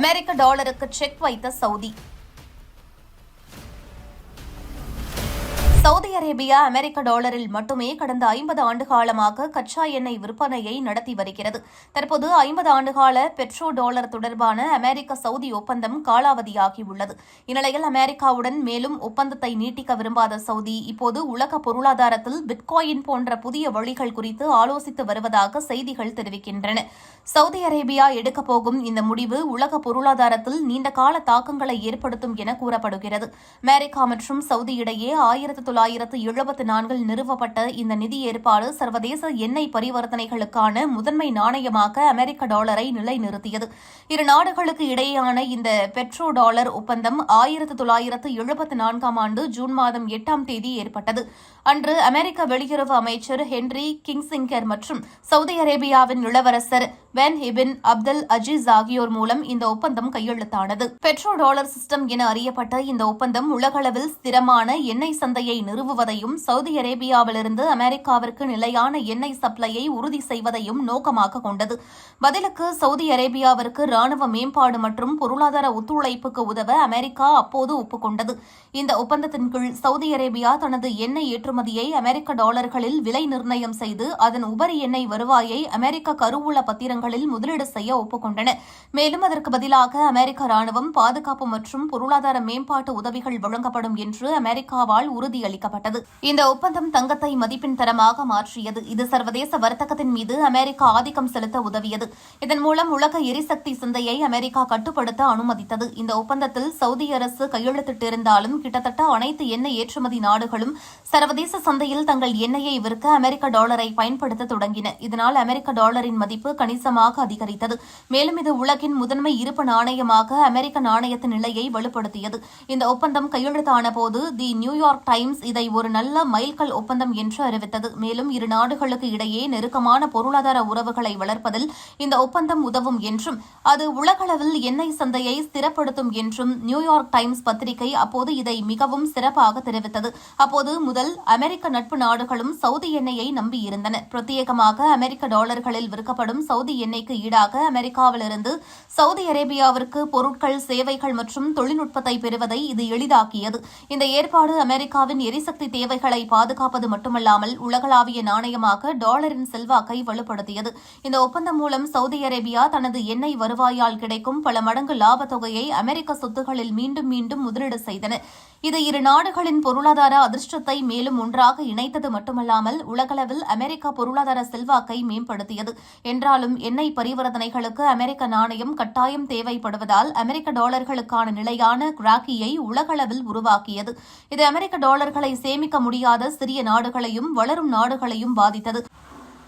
அமெரிக்க டாலருக்கு செக் வைத்த Saudi. Saudi Arabia அமெரிக்க டாலரில் மட்டுமே கடந்த ஐம்பது ஆண்டு காலமாக கச்சா எண்ணெய் விற்பனையை நடத்தி வருகிறது. தற்போது ஐம்பது ஆண்டுகால பெட்ரோ டாலர் தொடர்பான அமெரிக்க சவுதி ஒப்பந்தம் காலாவதியாகியுள்ளது இந்நிலையில் அமெரிக்காவுடன் மேலும் ஒப்பந்தத்தை நீட்டிக்க விரும்பாத சவுதி இப்போது உலக பொருளாதாரத்தில் பிட்காயின் போன்ற புதிய வழிகள் குறித்து ஆலோசித்து வருவதாக செய்திகள் தெரிவிக்கின்றன. சவுதி அரேபியா எடுக்கப் போகும் இந்த முடிவு உலக பொருளாதாரத்தில் நீண்டகால தாக்கங்களை ஏற்படுத்தும் என கூறப்படுகிறது. அமெரிக்கா மற்றும் சவுதி இடையே ஆயிரத்து தொள்ளாயிரத்து எழுபத்து நான்கில் நிறுவப்பட்ட இந்த நிதி ஏற்பாடு சர்வதேச எண்ணெய் பரிவர்த்தனைகளுக்கான முதன்மை நாணயமாக அமெரிக்க டாலரை நிலைநிறுத்தியது. இரு நாடுகளுக்கு இடையேயான இந்த பெட்ரோ டாலர் ஒப்பந்தம் ஆயிரத்து தொள்ளாயிரத்து எழுபத்து நான்காம் ஆண்டு ஜூன் மாதம் எட்டாம் தேதி ஏற்பட்டது. அன்று அமெரிக்க வெளியுறவு அமைச்சர் ஹென்றி கிங்சிங்கர் மற்றும் சவுதி அரேபியாவின் இளவரசர் வென் ஹிபின் அப்துல் அஜீஸ் ஆகியோர் மூலம் இந்த ஒப்பந்தம் கையெழுத்தானது. பெட்ரோ டாலர் சிஸ்டம் என அறியப்பட்ட இந்த ஒப்பந்தம் உலகளவில் ஸ்திரமான எண்ணெய் சந்தையை நிறுவுவதையும் சவுதி அரேபியாவிலிருந்து அமெரிக்காவிற்கு நிலையான எண்ணெய் சப்ளையை உறுதி செய்வதையும் நோக்கமாக கொண்டது. பதிலுக்கு சவுதி அரேபியாவிற்கு ராணுவ மேம்பாடு மற்றும் பொருளாதார ஒத்துழைப்புக்கு உதவ அமெரிக்கா அப்போது ஒப்புக்கொண்டது. இந்த ஒப்பந்தத்தின் கீழ் சவுதி அரேபியா தனது எண்ணெய் ஏற்றுமதியை அமெரிக்க டாலர்களில் விலை நிர்ணயம் செய்து அதன் உபரி எண்ணெய் வருவாயை அமெரிக்க கருவூல பத்திரங்களில் முதலீடு செய்ய ஒப்புக்கொண்டன. மேலும் அதற்கு பதிலாக அமெரிக்க ராணுவம் பாதுகாப்பு மற்றும் பொருளாதார மேம்பாட்டு உதவிகள் வழங்கப்படும் என்று அமெரிக்காவால் உறுதியளித்தது. உறுதியளிக்கப்பட்டது இந்த ஒப்பந்தம் தங்கத்தை மதிப்பின் தரமாக மாற்றியது. இது சர்வதேச வர்த்தகத்தின் மீது அமெரிக்கா ஆதிக்கம் செலுத்த உதவியது. இதன் மூலம் உலக எரிசக்தி சந்தையை அமெரிக்கா கட்டுப்படுத்த அனுமதித்தது. இந்த ஒப்பந்தத்தில் சவுதி அரசு கையெழுத்திட்டிருந்தாலும் கிட்டத்தட்ட அனைத்து எண்ணெய் ஏற்றுமதி நாடுகளும் சர்வதேச சந்தையில் தங்கள் எண்ணெயை விற்க அமெரிக்க டாலரை பயன்படுத்த தொடங்கின. இதனால் அமெரிக்க டாலரின் மதிப்பு கணிசமாக அதிகரித்தது. மேலும் இது உலகின் முதன்மை இருப்பு நாணயமாக அமெரிக்க நாணயத்தின் நிலையை வலுப்படுத்தியது. இந்த ஒப்பந்தம் கையெழுத்தான போது தி நியூயார்க் டைம்ஸ் இதை ஒரு நல்ல மைல்கல் ஒப்பந்தம் என்று அறிவித்தது. மேலும் இரு நாடுகளுக்கு இடையே நெருக்கமான பொருளாதார உறவுகளை வளர்ப்பதில் இந்த ஒப்பந்தம் உதவும் என்றும் அது உலகளவில் எண்ணெய் சந்தையை ஸ்திரப்படுத்தும் என்றும் நியூயார்க் டைம்ஸ் பத்திரிகை அப்போது இதை மிகவும் சிறப்பாக தெரிவித்தது. அப்போது முதல் அமெரிக்க நட்பு நாடுகளும் சவுதி எண்ணெயை நம்பியிருந்தன. பிரத்யேகமாக அமெரிக்க டாலர்களில் விற்கப்படும் சவுதி எண்ணெய்க்கு ஈடாக அமெரிக்காவிலிருந்து சவுதி அரேபியாவிற்கு பொருட்கள் சேவைகள் மற்றும் தொழில்நுட்பத்தை பெறுவதை இது எளிதாக்கியது. இந்த ஏற்பாடு அமெரிக்காவின் எரிசக்தி தேவைகளை பாதுகாப்பது மட்டுமல்லாமல் உலகளாவிய நாணயமாக டாலரின் செல்வாக்கை வலுப்படுத்தியது. இந்த ஒப்பந்தம் மூலம் சவுதி அரேபியா தனது எண்ணெய் வருவாயால் கிடைக்கும் பல மடங்கு லாபத் தொகையை அமெரிக்க சொத்துகளில் மீண்டும் மீண்டும் முதலீடு செய்தன. இது இரு நாடுகளின் பொருளாதார அதிர்ஷ்டத்தை மேலும் ஒன்றாக இணைத்தது மட்டுமல்லாமல் உலகளவில் அமெரிக்க பொருளாதார செல்வாக்கை மேம்படுத்தியது. என்றாலும் எண்ணெய் பரிவர்த்தனைகளுக்கு அமெரிக்க நாணயம் கட்டாயம் தேவைப்படுவதால் அமெரிக்க டாலர்களுக்கான நிலையான கிராக்கியை உலகளவில் உருவாக்கியது. இது அமெரிக்க டாலர்கள் சேமிக்க முடியாத சிறிய நாடுகளையும் வளரும் நாடுகளையும் பாதித்தது.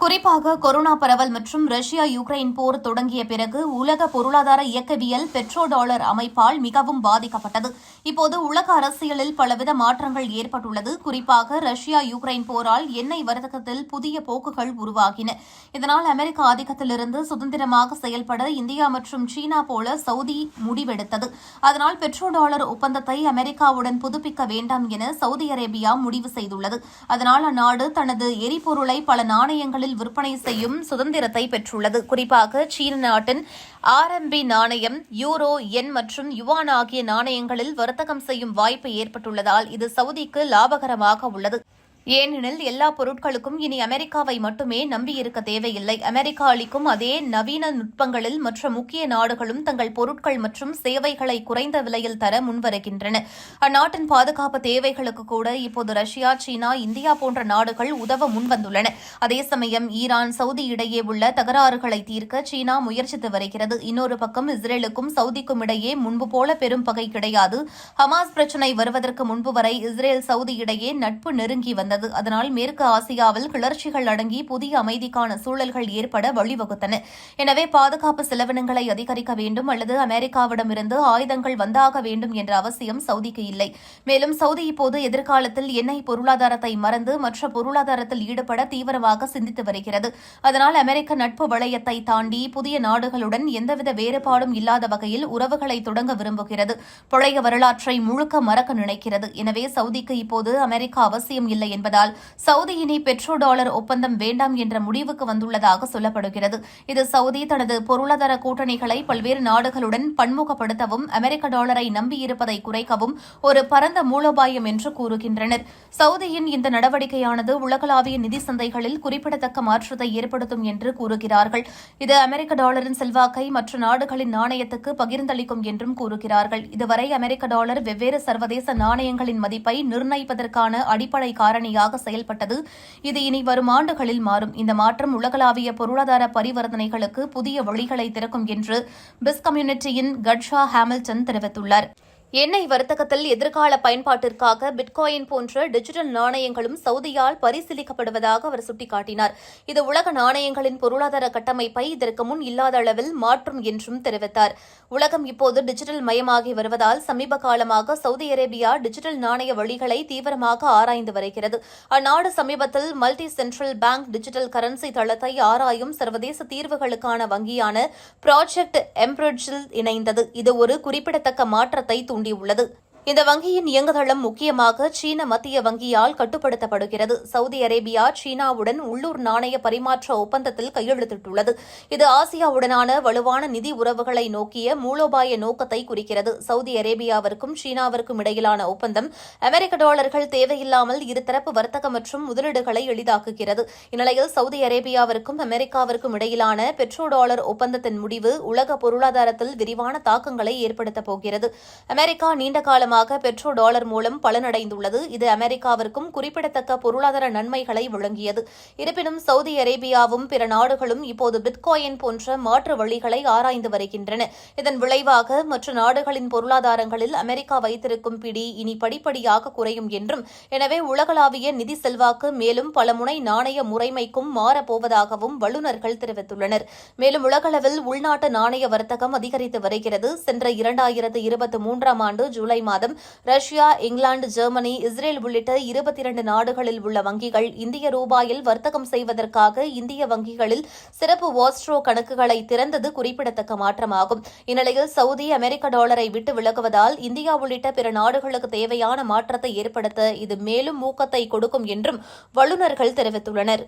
குறிப்பாக கொரோனா பரவல் மற்றும் ரஷ்யா யுக்ரைன் போர் தொடங்கிய பிறகு உலக பொருளாதார இயக்கவியல் பெட்ரோ டாலர் அமைப்பால் மிகவும் பாதிக்கப்பட்டது. இப்போது உலக அரசியலில் பலவித மாற்றங்கள் ஏற்பட்டுள்ளது. குறிப்பாக ரஷ்யா யுக்ரைன் போரால் எண்ணெய் வர்த்தகத்தில் புதிய போக்குகள் உருவாகின. இதனால் அமெரிக்க ஆதிக்கத்திலிருந்து சுதந்திரமாக செயல்பட இந்தியா மற்றும் சீனா போல சவுதி முடிவெடுத்தது. அதனால் பெட்ரோ டாலர் ஒப்பந்தத்தை அமெரிக்காவுடன் புதுப்பிக்க வேண்டாம் என சவுதி அரேபியா முடிவு செய்துள்ளது. அதனால் அந்நாடு தனது எரிபொருளை பல நாணயங்களில் விற்பனை செய்யும் சுதந்திரத்தை பெற்றுள்ளது. குறிப்பாக சீன நாட்டின் ஆர்எம்பி நாணயம் யூரோ என் மற்றும் யுவான் ஆகிய நாணயங்களில் வர்த்தகம் செய்யும் வாய்ப்பு ஏற்பட்டுள்ளதால் இது சவுதிக்கு லாபகரமாக உள்ளது. ஏனெனில் எல்லா பொருட்களுக்கும் இனி அமெரிக்காவை மட்டுமே நம்பியிருக்க தேவையில்லை. அமெரிக்கா அளிக்கும் அதே நவீன நுட்பங்களில் மற்ற முக்கிய நாடுகளும் தங்கள் பொருட்கள் மற்றும் சேவைகளை குறைந்த விலையில் தர முன்வருகின்றன. அந்நாட்டின் பாதுகாப்பு தேவைகளுக்கு கூட இப்போது ரஷ்யா சீனா இந்தியா போன்ற நாடுகள் உதவ முன்வந்துள்ளன. அதே சமயம் ஈரான் சவுதி இடையே உள்ள தகராறுகளை தீர்க்க சீனா முயற்சித்து வருகிறது. இன்னொரு பக்கம் இஸ்ரேலுக்கும் சவுதிக்கும் இடையே முன்பு போல பெரும் பகை கிடையாது. ஹமாஸ் பிரச்சினை வருவதற்கு முன்பு வரை இஸ்ரேல் சவுதி இடையே நட்பு நெருங்கி வந்தது. அதனால் மேற்கு ஆசியாவில் கிளர்ச்சிகள் அடங்கி புதிய அமைதிக்கான சூழல்கள் ஏற்பட வழிவகுத்தன. எனவே பாதுகாப்பு செலவினங்களை அதிகரிக்க வேண்டும் அல்லது அமெரிக்காவிடமிருந்து ஆயுதங்கள் வந்தாக வேண்டும் என்ற அவசியம் சவுதிக்கு இல்லை. மேலும் சவுதி இப்போது எதிர்காலத்தில் எண்ணெய் பொருளாதாரத்தை மறந்து மற்ற பொருளாதாரத்தில் ஈடுபட தீவிரமாக சிந்தித்து வருகிறது. அதனால் அமெரிக்க நட்பு வளையத்தை தாண்டி புதிய நாடுகளுடன் எந்தவித வேறுபாடும் இல்லாத வகையில் உறவுகளை தொடங்க விரும்புகிறது. பழைய வரலாற்றை முழுக்க மறக்க நினைக்கிறது. எனவே சவுதிக்கு இப்போது அமெரிக்கா அவசியம் இல்லை என்று என்பதால் சவுதி இனி பெட்ரோ டாலர் ஒப்பந்தம் வேண்டாம் என்ற முடிவுக்கு வந்துள்ளதாக சொல்லப்படுகிறது. இது சவுதி தனது பொருளாதார கூட்டணிகளை பல்வேறு நாடுகளுடன் பன்முகப்படுத்தவும் அமெரிக்க டாலரை நம்பியிருப்பதை குறைக்கவும் ஒரு பரந்த மூலோபாயம் என்று கூறுகின்றனர். சவுதியின் இந்த நடவடிக்கையானது உலகளாவிய நிதி சந்தைகளில் குறிப்பிடத்தக்க மாற்றத்தை ஏற்படுத்தும் என்று கூறுகிறார்கள். இது அமெரிக்க டாலரின் செல்வாக்கை மற்ற நாடுகளின் நாணயத்துக்கு பகிர்ந்தளிக்கும் என்றும் கூறுகிறார்கள். இதுவரை அமெரிக்க டாலர் வெவ்வேறு சர்வதேச நாணயங்களின் மதிப்பை நிர்ணயிப்பதற்கான அடிப்படை காரணி காரணியாக செயல்பட்டது. இது இனி வரும் ஆண்டுகளில் மாறும். இந்த மாற்றம் உலகளாவிய பொருளாதார பரிவர்த்தனைகளுக்கு புதிய வழிகளை திறக்கும் என்று பிஸ் கம்யூனிட்டியின் கட்ஷா ஹாமில்டன் தெரிவித்துள்ளார். எண்ணெய் வர்த்தகத்தில் எதிர்கால பயன்பாட்டிற்காக பிட்காயின் போன்ற டிஜிட்டல் நாணயங்களும் சவுதியால் பரிசீலிக்கப்படுவதாக அவர் சுட்டிக்காட்டினார். இது உலக நாணயங்களின் பொருளாதார கட்டமைப்பை இதற்கு முன் இல்லாத அளவில் மாற்றும் என்றும் தெரிவித்தார். உலகம் இப்போது டிஜிட்டல் மயமாகி வருவதால் சமீப காலமாக சவுதி அரேபியா டிஜிட்டல் நாணய வழிகளை தீவிரமாக ஆராய்ந்து வருகிறது. அந்நாடு சமீபத்தில் multi central bank digital currency தளத்தை ஆராயும் சர்வதேச தீர்வுகளுக்கான வங்கியான ப்ராஜெக்ட் எம்பிரிட்ஜில் இணைந்தது. இது ஒரு குறிப்பிடத்தக்க மாற்றத்தை தூண்டியுள்ளது. இந்த வங்கியின் இயங்குதளம் முக்கியமாக சீன மத்திய வங்கியால் கட்டுப்படுத்தப்படுகிறது. சவுதி அரேபியா சீனாவுடன் உள்ளூர் நாணய பரிமாற்ற ஒப்பந்தத்தில் கையெழுத்திட்டுள்ளது. இது ஆசியாவுடனான வலுவான நிதி உறவுகளை நோக்கிய மூலோபாய நோக்கத்தை குறிக்கிறது. சவுதி அரேபியாவிற்கும் சீனாவிற்கும் இடையிலான ஒப்பந்தம் அமெரிக்க டாலர்கள் தேவையில்லாமல் இருதரப்பு வர்த்தகம் மற்றும் முதலீடுகளை எளிதாக்குகிறது. இந்நிலையில் சவுதி அரேபியாவிற்கும் அமெரிக்காவிற்கும் இடையிலான பெட்ரோ டாலர் ஒப்பந்தத்தின் முடிவு உலக பொருளாதாரத்தில் விரிவான தாக்கங்களை ஏற்படுத்தப் போகிறது. அமெரிக்கா நீண்ட காரணமாக பெட்ரோ டாலர் மூலம் பலனடைந்துள்ளது. இது அமெரிக்காவிற்கும் குறிப்பிடத்தக்க பொருளாதார நன்மைகளை வழங்கியது. இருப்பினும் சவுதி அரேபியாவும் பிற நாடுகளும் இப்போது பிட்காயின் போன்ற மாற்று வழிகளை ஆராய்ந்து வருகின்றன. இதன் விளைவாக மற்ற நாடுகளின் பொருளாதாரங்களில் அமெரிக்கா வைத்திருக்கும் பிடி இனி படிப்படியாக குறையும் என்றும் எனவே உலகளாவிய நிதி செல்வாக்கு மேலும் பல முனை நாணய முறைமைக்கும் மாறப்போவதாகவும் வல்லுநர்கள் தெரிவித்துள்ளனர். மேலும் உலகளவில் உள்நாட்டு நாணய வர்த்தகம் அதிகரித்து வருகிறது. சென்ற இரண்டாயிரத்து இருபத்தி மூன்றாம் ஆண்டு ஜூலை மாதம் ரஷ்யா இங்கிலாந்து ஜெர்மனி இஸ்ரேல் உள்ளிட்ட இருபத்தி இரண்டு நாடுகளில் உள்ள வங்கிகள் இந்திய ரூபாயில் வர்த்தகம் செய்வதற்காக இந்திய வங்கிகளில் சிறப்பு வாஸ்ட்ரோ கணக்குகளை திறந்தது குறிப்பிடத்தக்க மாற்றமாகும். இந்நிலையில் சவுதி அமெரிக்க டாலரை விட்டு விலகுவதால் இந்தியா உள்ளிட்ட பிற நாடுகளுக்கு தேவையான மாற்றத்தை ஏற்படுத்த இது மேலும் ஊக்கத்தை கொடுக்கும் என்றும் வல்லுநர்கள் தெரிவித்துள்ளனர்.